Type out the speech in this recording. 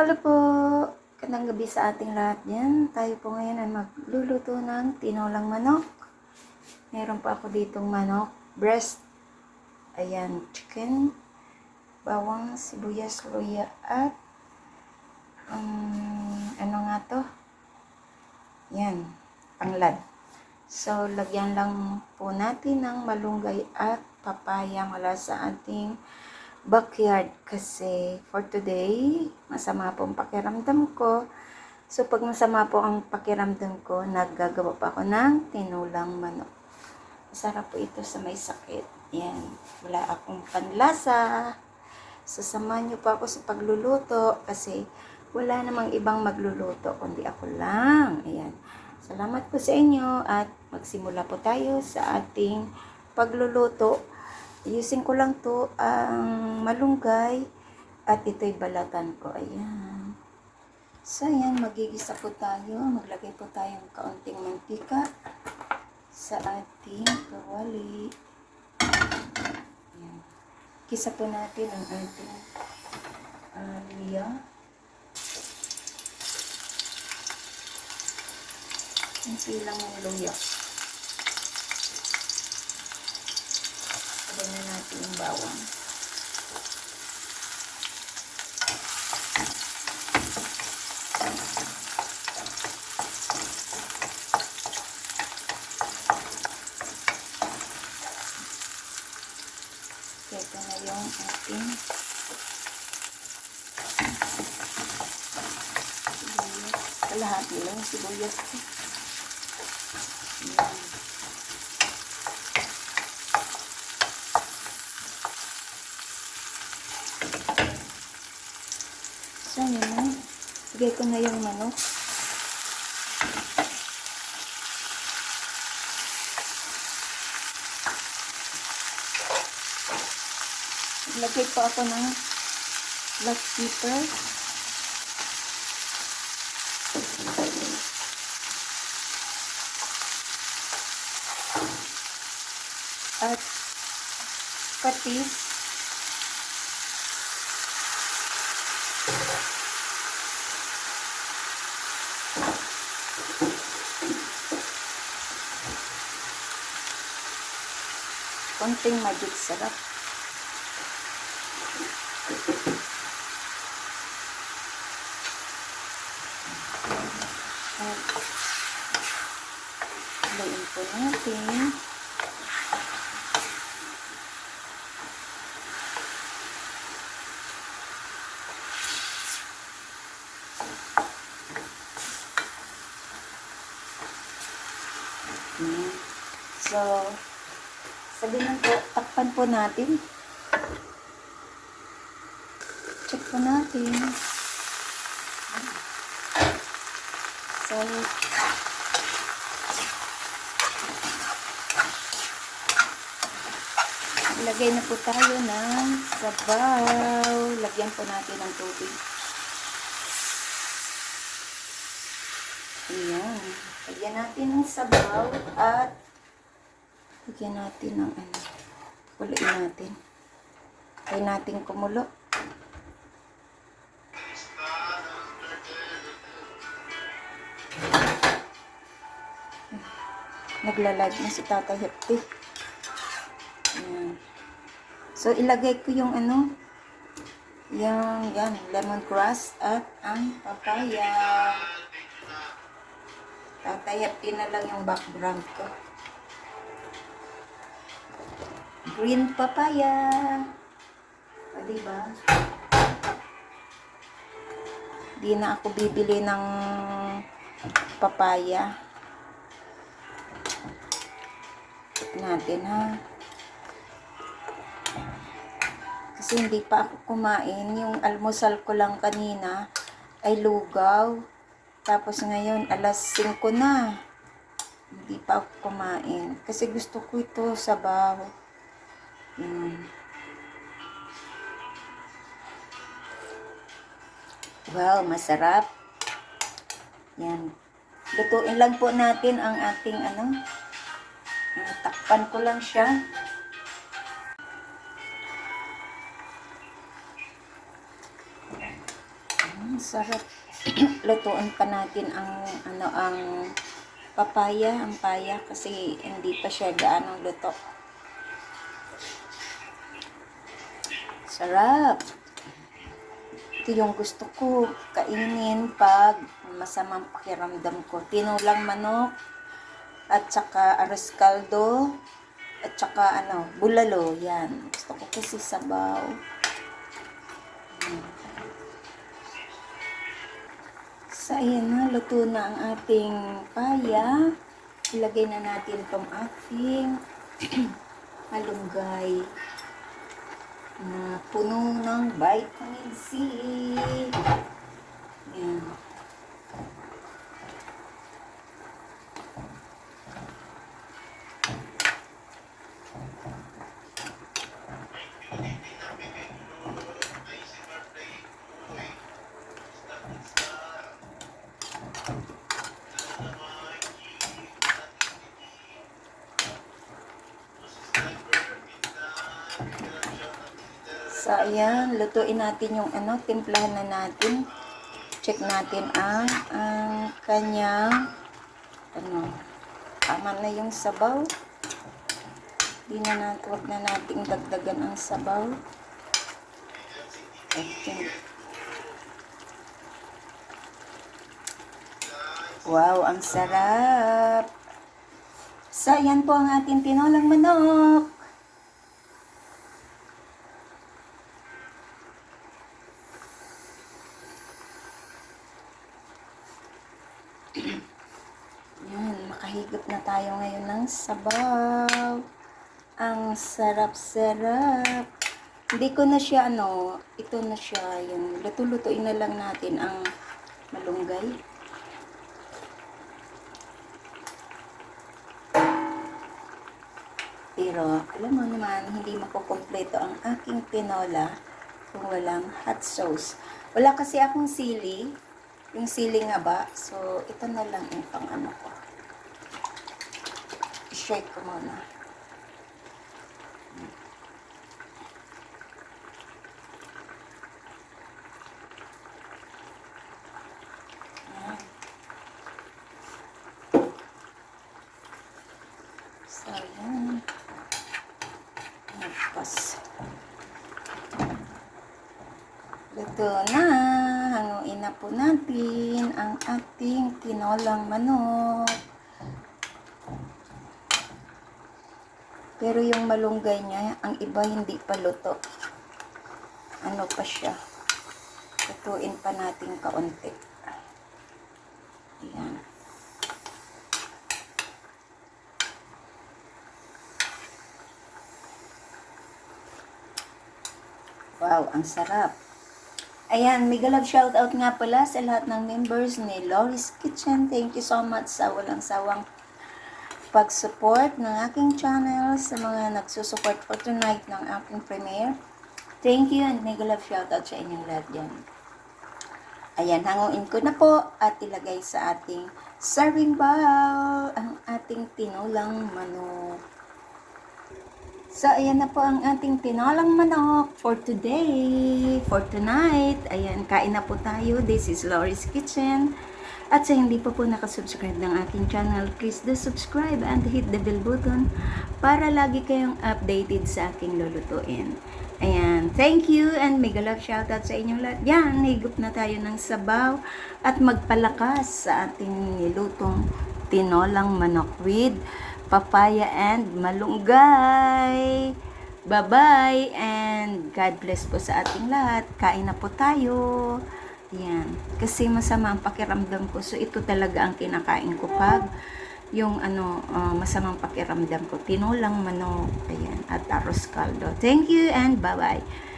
Hello po! Kanang gabi sa ating lahat yan. Tayo po ngayon ay magluluto ng tinolang manok. Meron pa ako ditong manok, breast, ayan, chicken, bawang, sibuyas, luya, at um, ano nga to? Yan, panglad. So, lagyan lang po natin ng malunggay at papaya mula sa ating backyard kasi for today, masama po ang pakiramdam ko. So, pag masama po ang pakiramdam ko, naggagawa pa ako ng tinulang manok. Masarap po ito sa may sakit. Yan. Wala akong panlasa. So, samahan niyo pa ako sa pagluluto kasi wala namang ibang magluluto kundi ako lang. Ayan. Salamat po sa inyo at magsimula po tayo sa ating pagluluto. Using ko lang to ang malunggay at ito'y balatan ko. Ayan. So, ayan, magigisa po tayo. Maglagay po tayong kaunting mantika sa ating kawali. Ayan. Kisa po natin ang ating uh, luya. Kunti lang yung luya. Sabay na natin yung bawang. Ito na yung ating. Kalahati lang sibuyas ko. Ayan. So, yun na. Lagay ko na yung manok. Lagay po ako ng black pepper. At patis. Konting magic sarap. At Lain po natin. Ayan. So, sabihin po, takpan po natin. Check po natin. So, ilagay na po tayo ng sabaw. Lagyan po natin ng tubig. Ayan. Lagyan natin ng sabaw at lagyan natin ng ano. Kuliin natin. Kaya natin kumulo. Nagla-live na si Tata Hefty. So, ilagay ko yung ano, yung, yan, lemongrass at ang papaya. Tatayatin na lang yung background ko. Green papaya. O, diba? Di na ako bibili ng papaya. Check natin ha. Kasi hindi pa ako kumain. Yung almusal ko lang kanina ay lugaw. Tapos ngayon, alas 5 na. Hindi pa ako kumain. Kasi gusto ko ito sabaw. Yan. Wow, masarap. Yan. Lutuin lang po natin ang ating ano. Ah, Takpan ko lang siya. sarap. Lutuan pa natin ang ano ang papaya, ang paya kasi hindi pa siya gaano luto. Sarap. Ito yung gusto ko kainin pag masamang pakiramdam ko. Tinulang manok at saka aros kaldo at saka ano, bulalo. Yan. Gusto ko kasi sabaw. So, ayan na. Luto na ang ating paya. Ilagay na natin itong ating malunggay na puno ng vitamin C. Yan. So, ayan, lutuin natin yung ano, timplahan na natin. Check natin ang, ang kanyang, ano, tama na yung sabaw. Hindi na natin, huwag na nating dagdagan ang sabaw. Think. Wow, ang sarap. So, ayan po ang ating tinolang manok. Yan, makahigop na tayo ngayon ng sabaw. Ang sarap-sarap. Hindi ko na siya, ano, ito na siya, yung luto-lutuin na lang natin ang malunggay. Pero, alam mo naman, hindi makukompleto ang aking tinola kung walang hot sauce. Wala kasi akong sili. Yung sili nga ba? So, ito na lang yung pang ano ko. I-shake ko muna. So, yan. Tapos, Luto na. Hanguin na po natin ang ating tinolang manok. Pero yung malunggay niya, ang iba hindi pa luto. Ano pa siya? Lutuin pa natin kaunti. Ayan. Wow, ang sarap. Ayan, mega love shoutout nga pala sa lahat ng members ni Loris Kitchen. Thank you so much sa walang sawang pag-support ng aking channel, sa mga nagsusupport for tonight ng aking premiere. Thank you and mega love shoutout sa inyong lahat dyan. Ayan, hanguin ko na po at ilagay sa ating serving bowl ang ating tinulang manok. So, ayan na po ang ating tinolang manok for today, for tonight. Ayan, kain na po tayo. This is Lori's Kitchen. At sa hindi pa po nakasubscribe ng aking channel, please do subscribe and hit the bell button para lagi kayong updated sa aking lulutuin. Ayan, thank you and mega love shoutout sa inyong lahat. Yan, higop na tayo ng sabaw at magpalakas sa ating nilutong tinolang manok with papaya and malunggay. Bye-bye and God bless po sa ating lahat. Kain na po tayo. Yan. Kasi masama ang pakiramdam ko. So, ito talaga ang kinakain ko pag yung ano, uh, masamang pakiramdam ko. Tinulang manok. Ayan. At arroz caldo. Thank you and bye-bye.